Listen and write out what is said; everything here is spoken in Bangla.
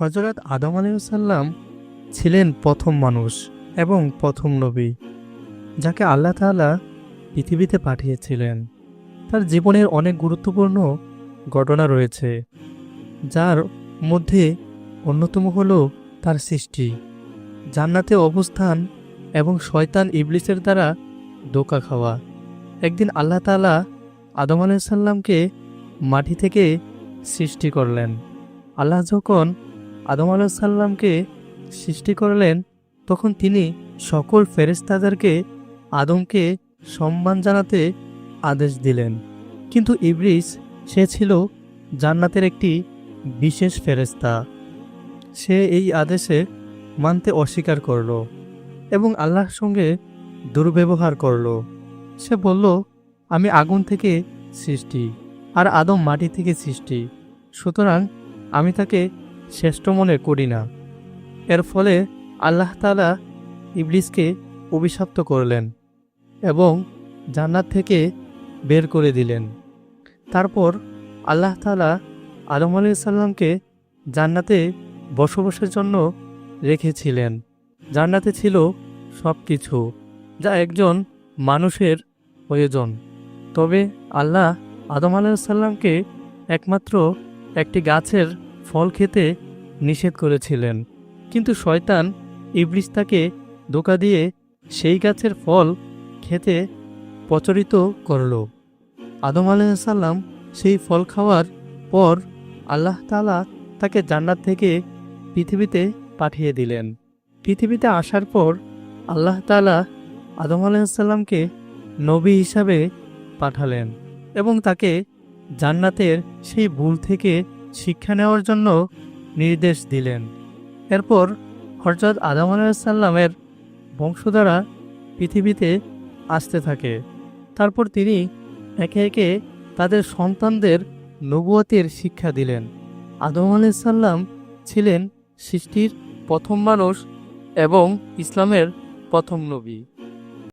হজরত আদম আলাইসাল্লাম ছিলেন প্রথম মানুষ এবং প্রথম নবী, যাকে আল্লাহ তাআলা পৃথিবীতে পাঠিয়েছিলেন। তার জীবনের অনেক গুরুত্বপূর্ণ ঘটনা রয়েছে, যার মধ্যে অন্যতম হল তার সৃষ্টি। জান্নাতে অবস্থান এবং শয়তান ইবলিসের দ্বারা দোকা খাওয়া। একদিন আল্লাহ তাআলা আদম আলাইসাল্লামকে মাটি থেকে সৃষ্টি করলেন। আল্লাহ যখন আদম আলাইসাল্লামকে সৃষ্টি করলেন, তখন তিনি সকল ফেরেস্তাদেরকে আদমকে সম্মান জানাতে আদেশ দিলেন। কিন্তু ইবরিস সে ছিল জান্নাতের একটি বিশেষ ফেরেস্তা সে এই আদেশে মানতে অস্বীকার করল এবং আল্লাহর সঙ্গে দুর্ব্যবহার করল। সে বলল, আমি আগুন থেকে সৃষ্টি আর আদম মাটি থেকে সৃষ্টি। সুতরাং আমি তাকে শ্রেষ্ঠ মনে করি না। এর ফলে আল্লাহ তালা ইবলিসকে অভিশপ্ত করলেন এবং জান্নাত থেকে বের করে দিলেন। তারপর আল্লাহ তালা আলম আদম আলাইসাল্লামকে জান্নাতে বসবাসের জন্য রেখেছিলেন। জান্নাতে ছিল সব কিছু যা একজন মানুষের প্রয়োজন। তবে আল্লাহ আদম আলাইসাল্লামকে একমাত্র একটি গাছের ফল খেতে নিষেধ করেছিলেন। কিন্তু শয়তান ইবলিস তাকে ধোকা দিয়ে সেই গাছের ফল খেতে প্রচলিত করল। আদম আলাইসাল্লাম সেই ফল খাওয়ার পর আল্লাহ তালা তাকে জান্নাত থেকে পৃথিবীতে পাঠিয়ে দিলেন। পৃথিবীতে আসার পর আল্লাহ তালা আদম আলাইসাল্লামকে নবী হিসাবে পাঠালেন এবং তাকে জান্নাতের সেই ভুল থেকে শিক্ষা নেওয়ার জন্য নির্দেশ দিলেন। এরপর হরজত আদাম আলাইসাল্লামের বংশধারা পৃথিবীতে আসতে থাকে। তারপর তিনি একে একে তাদের সন্তানদের নবুয়তের শিক্ষা দিলেন। আদম আলাইসাল্লাম ছিলেন সৃষ্টির প্রথম মানুষ এবং ইসলামের প্রথম নবী।